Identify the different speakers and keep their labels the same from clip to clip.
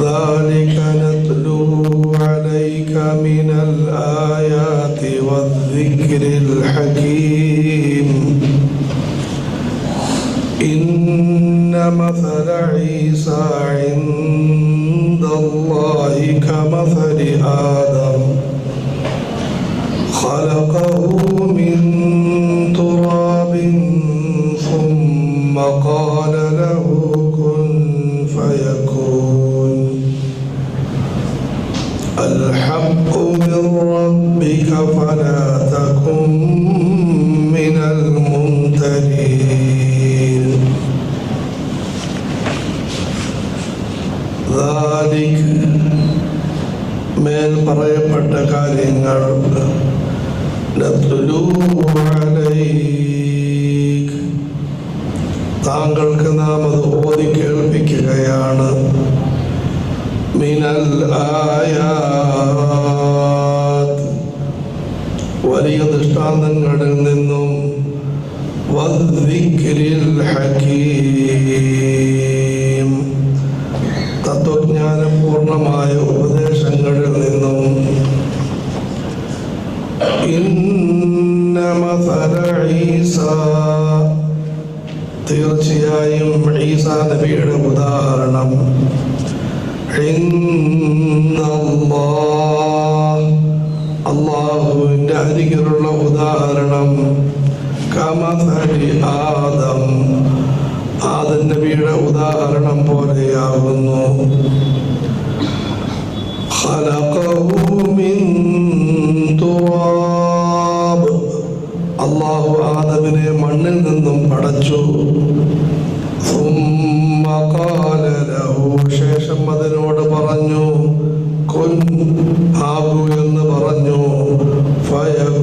Speaker 1: ذلك نتلوه عليك من الآيات والذكر الحكيم. إن مثل عيسى عند الله كمثل آدم. خلقه من تراب ثم قال فلا تكن من الممترين ذلك മേൽ പറയപ്പെട്ട കാര്യങ്ങൾ നത്ലുഹു അലൈക്. താങ്കൾക്ക് നാം അത് ഓതി കേൾപ്പിക്കുകയാണ് മിനൽ ആയാത്ത് ദൃഷ്ടാന്തങ്ങളിൽ നിന്നും തത്വജ്ഞാനപൂർണമായ ഉപദേശങ്ങളിൽ നിന്നും തീർച്ചയായും ഈസാ നബിയുടെ ഉദാഹരണം പോലെയാവുന്നു. അള്ളാഹു ആദവിനെ മണ്ണിൽ നിന്നും പടച്ചു. ശേഷം അതിനോട് പറഞ്ഞു കൊൻ ആകൂ എന്ന് പറഞ്ഞു. ഫയ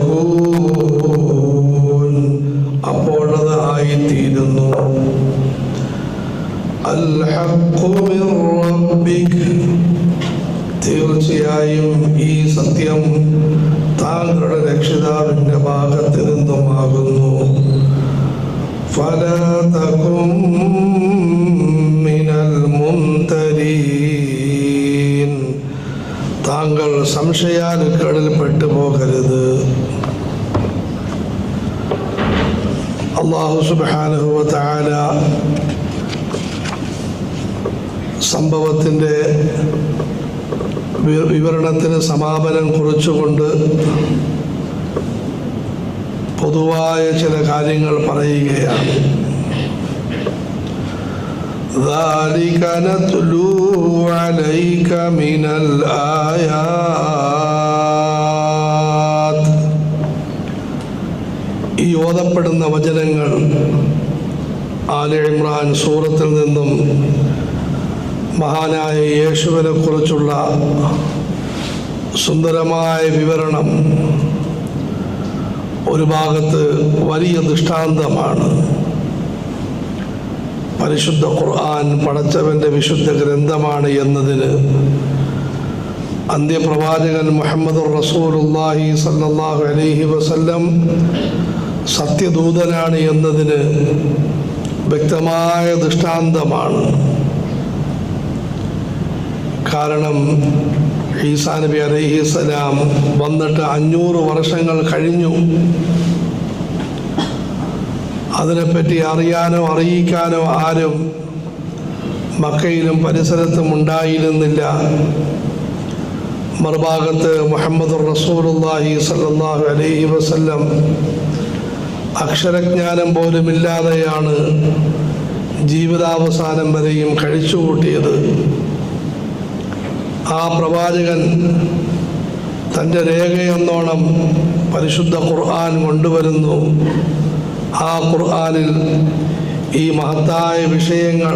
Speaker 1: അൽഹഖു മിർ റബ്ബിക് തീർച്ചയായും ഈ സത്യം താങ്കളുടെ രക്ഷിതാവിന്റെ ഭാഗത്ത് നിന്നുമാകുന്നു فلا تكن من الممترين താങ്കൾ സംശയാലുക്കളിൽ പെട്ടുപോകരുത് അള്ളാഹു സുബ്ഹാനഹു വ തആല സംഭവത്തിൻ്റെ വി- വിവരണത്തിന് സമാപനം കുറിച്ചുകൊണ്ട് പൊതുവായ ചില കാര്യങ്ങൾ പറയുകയാണ് ذلك نتلو عليك من الآيات ഈ ഓതപ്പെടുന്ന വചനങ്ങൾ ആലി ഇമ്രാൻ സൂറത്തിൽ നിന്നും മഹാനായ യേശുവിനെ കുറിച്ചുള്ള സുന്ദരമായ വിവരണം ഒരു ഭാഗത്ത് വലിയ ദൃഷ്ടാന്തമാണ്. പരിശുദ്ധ ഖുർആൻ പടച്ചവന്റെ വിശുദ്ധ ഗ്രന്ഥമാണ് എന്നതിന് അന്ത്യപ്രവാചകൻ മുഹമ്മദ് റസൂലുല്ലാഹി സല്ലാഹു അലൈഹി വസല്ലം സത്യദൂതനാണ് എന്നതിന് വ്യക്തമായ ദൃഷ്ടാന്തമാണ്. കാരണം ഈസാ നബി അലൈഹി സ്വലാം വന്നിട്ട് അഞ്ഞൂറ് വർഷങ്ങൾ കഴിഞ്ഞു. അതിനെപ്പറ്റി അറിയാനോ അറിയിക്കാനോ ആരും മക്കയിലും പരിസരത്തും ഉണ്ടായിരുന്നില്ല. മറുഭാഗത്ത് മുഹമ്മദ് റസൂലുള്ളാഹി സല്ലാഹു അലൈഹി വസല്ലം അക്ഷരജ്ഞാനം പോലുമില്ലാതെയാണ് ജീവിതാവസാനം വരെയും കഴിച്ചുകൂട്ടിയത്. ആ പ്രവാചകൻ തന്റെ രേഖയെന്നോണം പരിശുദ്ധ ഖുർആൻ കൊണ്ടുവരുന്നു. ആ ഖുർആനിൽ ഈ മഹത്തായ വിഷയങ്ങൾ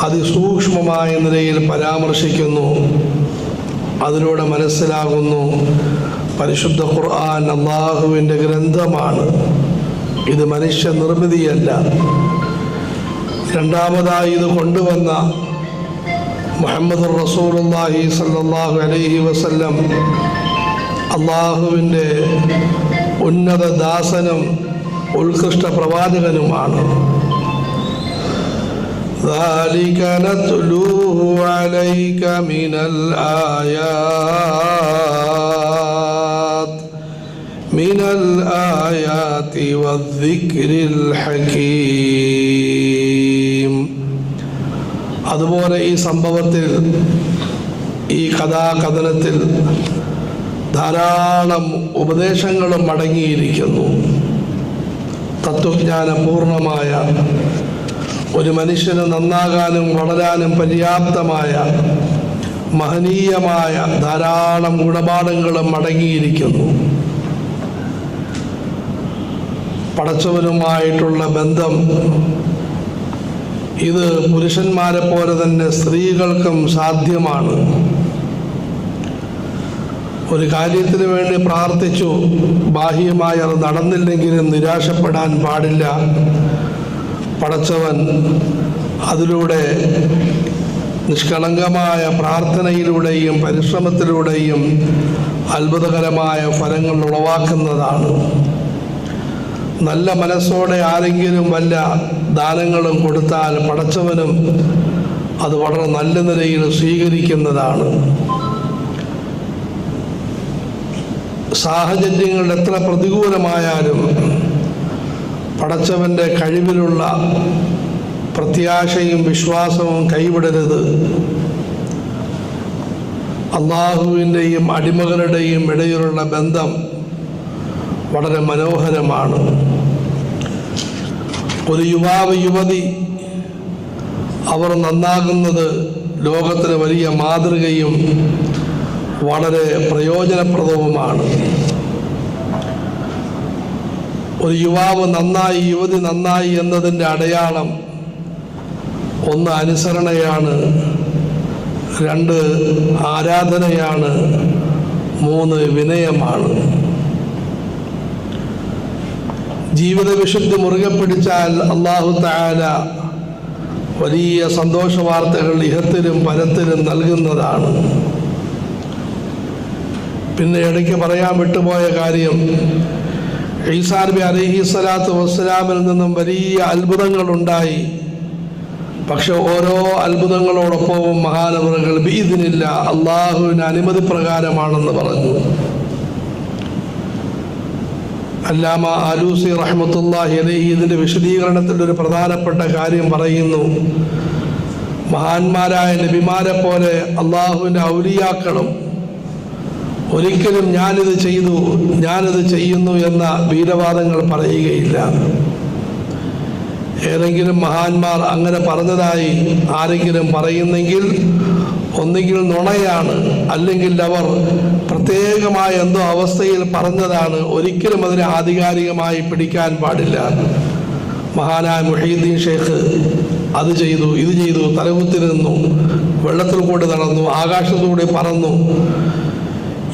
Speaker 1: അതിസൂക്ഷ്മമായ നിലയിൽ പരാമർശിക്കുന്നു. അതിലൂടെ മനസ്സിലാകുന്നു പരിശുദ്ധ ഖുർആൻ അള്ളാഹുവിന്റെ ഗ്രന്ഥമാണ്. ഇത് മനുഷ്യ നിർമ്മിതിയല്ല. രണ്ടാമതായി ഇത് കൊണ്ടുവന്ന മുഹമ്മദ് റസൂലുള്ളാഹി സല്ലല്ലാഹു അലൈഹി വസല്ലം അള്ളാഹുവിൻ്റെ ഉന്നത ദാസനും ഉത്കൃഷ്ട പ്രവാചകനുമാണ് ذلك نتلوه عليك من الآيات من الآيات والذكر الحكيم അതുപോലെ ഈ സംഭവത്തിൽ ഈ കഥാകഥനത്തിൽ ധാരാളം ഉപദേശങ്ങളും അടങ്ങിയിരിക്കുന്നു. തത്വജ്ഞാനപൂർണമായ ഒരു മനുഷ്യന് നന്നാകാനും വളരാനും പര്യാപ്തമായ മഹനീയമായ ധാരാളം ഗുണപാഠങ്ങളും അടങ്ങിയിരിക്കുന്നു. പടച്ചവനുമായിട്ടുള്ള ബന്ധം ഇത് പുരുഷന്മാരെ പോലെ തന്നെ സ്ത്രീകൾക്കും സാധ്യമാണ്. ഒരു കാര്യത്തിന് വേണ്ടി പ്രാർത്ഥിച്ചു ബാഹ്യമായി അത് നടന്നില്ലെങ്കിലും നിരാശപ്പെടാൻ പാടില്ല. പടച്ചവൻ അതിലൂടെ നിഷ്കളങ്കമായ പ്രാർത്ഥനയിലൂടെയും പരിശ്രമത്തിലൂടെയും അത്ഭുതകരമായ ഫലങ്ങൾ ഉളവാക്കുന്നതാണ്. നല്ല മനസ്സോടെ ആരെങ്കിലും വല്ല ദാനങ്ങളും കൊടുത്താൽ പടച്ചവനും അത് വളരെ നല്ല നിലയിൽ സ്വീകരിക്കുന്നതാണ്. സാഹചര്യങ്ങൾ എത്ര പ്രതികൂലമായാലും പടച്ചവന്റെ കഴിവിലുള്ള പ്രത്യാശയും വിശ്വാസവും കൈവിടരുത്. അള്ളാഹുവിന്റെയും അടിമകളുടെയും ഇടയിലുള്ള ബന്ധം വളരെ മനോഹരമാണ്. ഒരു യുവാവ് യുവതി അവർ നന്നാകുന്നത് ലോകത്തിന് വലിയ മാതൃകയും വളരെ പ്രയോജനപ്രദവുമാണ്. ഒരു യുവാവ് നന്നായി യുവതി നന്നായി എന്നതിന്റെ അടയാളം ഒന്ന് അനുസരണയാണ് രണ്ട് ആരാധനയാണ് മൂന്ന് വിനയമാണ്. ജീവിത വിശുദ്ധി മുറുകെ പിടിച്ചാൽ അള്ളാഹു താല വലിയ സന്തോഷ വാർത്തകൾ ഇഹത്തിലും പരത്തിലും നൽകുന്നതാണ്. പിന്നെ ഇടയ്ക്ക് പറയാൻ വിട്ടുപോയ കാര്യം ഈസാ ബി അലൈഹി സ്വലാത്തു വസ്സലാമിൽ നിന്നും വലിയ അത്ഭുതങ്ങൾ ഉണ്ടായി പക്ഷെ ഓരോ അത്ഭുതങ്ങളോടൊപ്പവും മഹാനവറുകൾ ബീദിനില്ല അള്ളാഹുവിന് അനുമതി പ്രകാരമാണെന്ന് പറഞ്ഞു. അല്ലാമ ആലൂസി റഹ്മത്തുല്ലാഹി അലൈഹി ഇതിന്റെ വിശദീകരണത്തിൽ ഒരു പ്രധാനപ്പെട്ട കാര്യം പറയുന്നു. മഹാന്മാരായ നബിമാരെ പോലെ അള്ളാഹുവിന്റെ ഔലിയാക്കളും ഒരിക്കലും ഞാനിത് ചെയ്തു ഞാനിത് ചെയ്യുന്നു എന്ന വീരവാദങ്ങൾ പറയുകയില്ല. ഏതെങ്കിലും മഹാന്മാർ അങ്ങനെ പറഞ്ഞതായി ആരെങ്കിലും പറയുന്നെങ്കിൽ ഒന്നുകിൽ നുണയാണ് അല്ലെങ്കിൽ അവർ പ്രത്യേകമായ എന്തോ അവസ്ഥയിൽ പറഞ്ഞതാണ്. ഒരിക്കലും അതിനെ ആധികാരികമായി പിടിക്കാൻ പാടില്ല. മഹാനായ മുഹീദ്ദീൻ ഷേഖ് അത് ചെയ്തു ഇത് ചെയ്തു തലകുത്തിരുന്നു വെള്ളത്തിൽ കൂടി നടന്നു ആകാശത്തൂടെ പറന്നു.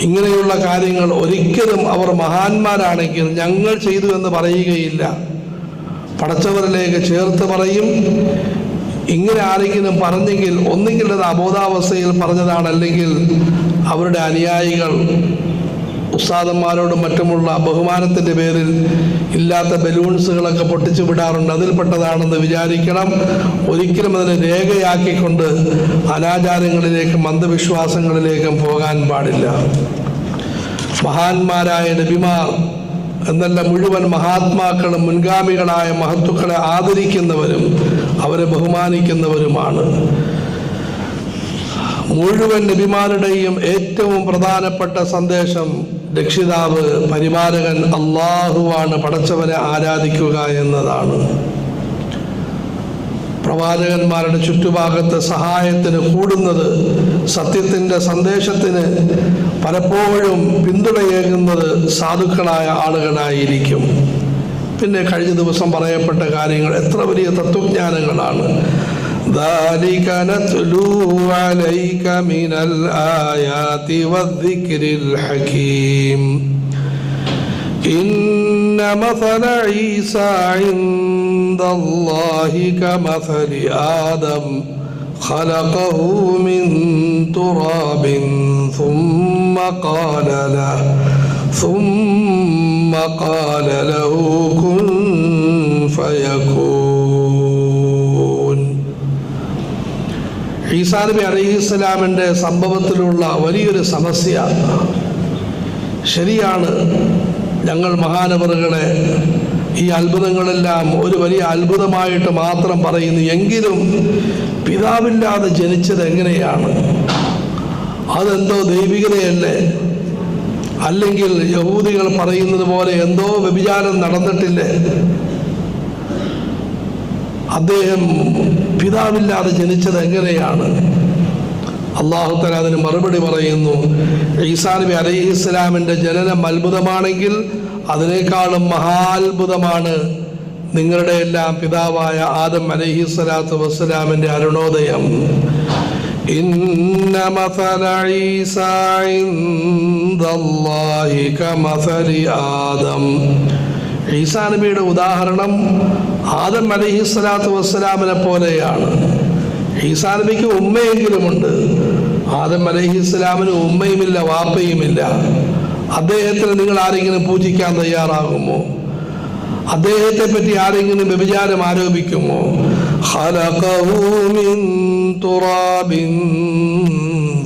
Speaker 1: ഇങ്ങനെയുള്ള കാര്യങ്ങൾ ഒരിക്കലും അവർ മഹാന്മാരാണെങ്കിൽ ഞങ്ങൾ ചെയ്തു എന്ന് പറയുകയില്ല. പടച്ചവരിലേക്ക് ചേർത്ത് പറയും ഇങ്ങനെ ആരെങ്കിലും പറഞ്ഞെങ്കിൽ ഒന്നെങ്കിൽ അത് അബോധാവസ്ഥയിൽ പറഞ്ഞതാണ്. അല്ലെങ്കിൽ അവരുടെ അനുയായികൾ ഉസ്താദന്മാരോടും മറ്റുമുള്ള ബഹുമാനത്തിന്റെ പേരിൽ ഇല്ലാത്ത ബലൂൺസുകളൊക്കെ പൊട്ടിച്ചു വിടാറുണ്ട്. അതിൽപ്പെട്ടതാണെന്ന് വിചാരിക്കണം. ഒരിക്കലും അതിനെ രേഖയാക്കിക്കൊണ്ട് അനാചാരങ്ങളിലേക്കും അന്ധവിശ്വാസങ്ങളിലേക്കും പോകാൻ പാടില്ല. മഹാന്മാരായ നബിമാർ എന്നല്ല മുഴുവൻ മഹാത്മാക്കളും മുൻഗാമികളായ മഹത്തുക്കളെ ആദരിക്കുന്നവരും അവരെ ബഹുമാനിക്കുന്നവരുമാണ്. മുഴുവൻ നബിമാരുടെയും ഏറ്റവും പ്രധാനപ്പെട്ട സന്ദേശം രക്ഷിതാവ് പരിപാലകൻ അള്ളാഹുവാണ് പടച്ചവനെ ആരാധിക്കുക എന്നതാണ്. പ്രവാചകന്മാരുടെ ചുറ്റുഭാഗത്ത് സഹായത്തിന് കൂടുന്നത് സത്യത്തിന്റെ സന്ദേശത്തിന് പലപ്പോഴും പിന്തുണയേകുന്നത് സാധുക്കളായ ആളുകളായിരിക്കും. പിന്നെ കഴിഞ്ഞ ദിവസം പറയപ്പെട്ട കാര്യങ്ങൾ എത്ര വലിയ തത്വജ്ഞാനങ്ങളാണ് ذلك نتلوه عليك من الآيات والذكر الحكيم إن مثل عيسى عند الله كمثل آدم خلقه من تراب ثم قال له ثم قال له ഫയക്കൂൻ ഈസാ നബി അലൈഹിസ്സലാമിന്റെ സംഭവത്തിലുള്ള വലിയൊരു സമസ്യ. ശരിയാണ് ഞങ്ങൾ മഹാനവറുകളെ ഈ അത്ഭുതങ്ങളെല്ലാം ഒരു വലിയ അത്ഭുതമായിട്ട് മാത്രം പറയുന്നു. എങ്കിലും പിതാവില്ലാതെ ജനിച്ചത് എങ്ങനെയാണ്? അതെന്തോ ദൈവികതയല്ലേ? അല്ലെങ്കിൽ യഹൂദികൾ പറയുന്നത് പോലെ എന്തോ വ്യഭിചാരം നടന്നിട്ടില്ലേ? അദ്ദേഹം പിതാവില്ലാതെ ജനിച്ചത് എങ്ങനെയാണ്? അള്ളാഹു തല അതിന് മറുപടി പറയുന്നു ഈസാ നബി അലൈഹി ഇസ്ലാമിന്റെ ജനനം അത്ഭുതമാണെങ്കിൽ അതിനേക്കാളും മഹാത്ഭുതമാണ് നിങ്ങളുടെ എല്ലാം പിതാവായ ആദം അലൈഹി സ്വലാത്തു വസ്സലാമിന്റെ അരുണോദയം. കമസലി ആദം. ഈസാ നബിയുടെ ഉദാഹരണം ആദം അലൈഹി സ്വലാത്തു വസ്സലാമിനെ പോലെയാണ് ഈസാ നബിക്ക് ഉമ്മയെങ്കിലുമുണ്ട് ആദം അലൈഹി ഇസ്ലാമിന് ഉമ്മയുമില്ല വാപ്പയുമില്ല അദ്ദേഹത്തിന് നിങ്ങൾ ആരെങ്കിലും പൂജിക്കാൻ തയ്യാറാകുമോ അദ്ദേഹത്തെ പറ്റി ആരെങ്കിലും വ്യഭിചാരം ആരോപിക്കുമോ ഖലഖഹു മിൻ തുറാബിൻ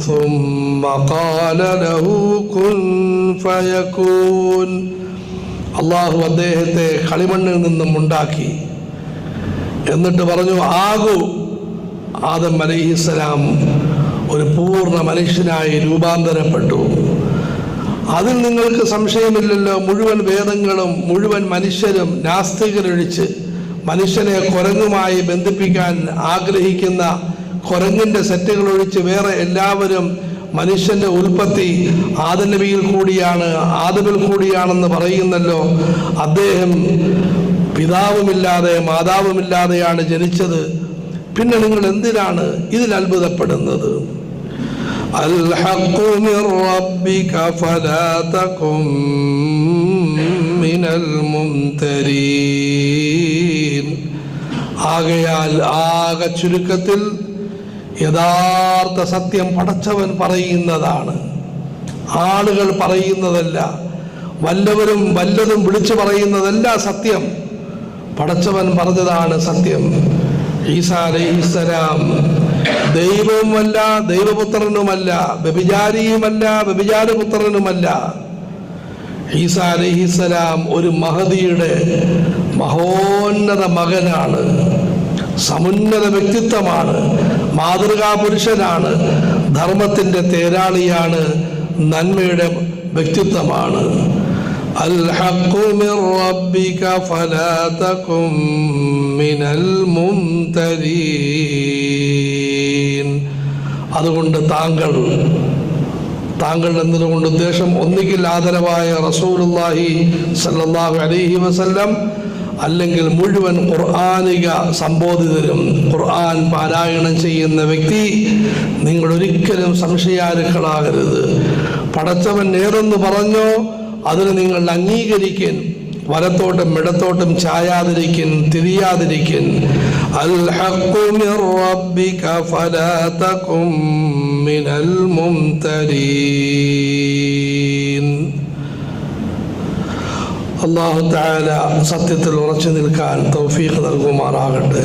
Speaker 1: ثم قال له كن فيكون അള്ളാഹു അദ്ദേഹത്തെ കളിമണ്ണിൽ നിന്നും ഉണ്ടാക്കി. എന്നിട്ട് പറഞ്ഞു ആകൂ. ആദം അലൈഹിസ്സലാം ഒരു പൂർണ മനുഷ്യനായി രൂപാന്തരപ്പെട്ടു. അതിൽ നിങ്ങൾക്ക് സംശയമില്ലല്ലോ മുഴുവൻ വേദങ്ങളും മുഴുവൻ മനുഷ്യരും നാസ്തികരൊഴിച്ച് മനുഷ്യനെ കുരങ്ങുമായി ബന്ധിപ്പിക്കാൻ ആഗ്രഹിക്കുന്ന കുരങ്ങിന്റെ സെറ്റുകൾ ഒഴിച്ച് വേറെ എല്ലാവരും മനുഷ്യന്റെ ഉൽപ്പത്തി ആദനബിയിൽ കൂടിയാണ് ആദമിൽ കൂടിയാണെന്ന് പറയുന്നല്ലോ. അദ്ദേഹം പിതാവുമില്ലാതെ മാതാവുമില്ലാതെയാണ് ജനിച്ചത്. പിന്നെ നിങ്ങൾ എന്തിനാണ് ഇതിൽ അത്ഭുതപ്പെടുന്നത്? ആകയാൽ ആകെ ചുരുക്കത്തിൽ യഥാർത്ഥ സത്യം പടച്ചവൻ പറയുന്നതാണ്. ആളുകൾ പറയുന്നതല്ല. വല്ലവരും വല്ലതും വിളിച്ചു പറയുന്നതല്ല സത്യം. പടച്ചവൻ പറഞ്ഞതാണ് സത്യം. ഈസാ അലൈഹിസ്സലാം ദൈവവുമല്ല ദൈവപുത്രനുമല്ല വ്യഭിചാരിയുമല്ല വ്യഭിചാരപുത്രനുമല്ല. ഈസാ ഒരു മഹതിയുടെ മഹോന്നത മകനാണ്. സമുന്നത വ്യക്തിത്വമാണ്. മാതൃകാ പുരുഷനാണ് ധർമ്മത്തിന്റെ തേരാളിയാണ് നന്മയുടെ വ്യക്തിത്വമാണ്. അതുകൊണ്ട് താങ്കൾ താങ്കൾ എന്നതുകൊണ്ട് ഉദ്ദേശം ഒന്നിക്കിൽ ആദരവായ റസൂലുല്ലാഹി സല്ലാഹു അലൈഹി വസല്ലം അല്ലെങ്കിൽ മുഴുവൻ ഖുർആാനിക സംബോധിതരും ഖുർആൻ പാരായണം ചെയ്യുന്ന വ്യക്തി നിങ്ങൾ ഒരിക്കലും സംശയാലുക്കളാകരുത്. പടച്ചവൻ നേരെന്ന് പറഞ്ഞോ അതിന് നിങ്ങൾ അംഗീകരിക്കൻ വലത്തോട്ടും ഇടത്തോട്ടും ചായാതിരിക്കൻ തിരിയാതിരിക്കൻ. അൽ ഹഖ്ഖു മിർ റബ്ബിക ഫലാ തകും മിനൽ മുംതരീൻ അള്ളാഹു താല സത്യത്തിൽ ഉറച്ചു നിൽക്കാൻ തൗഫീഖ് നൽകുമാറാകട്ടെ.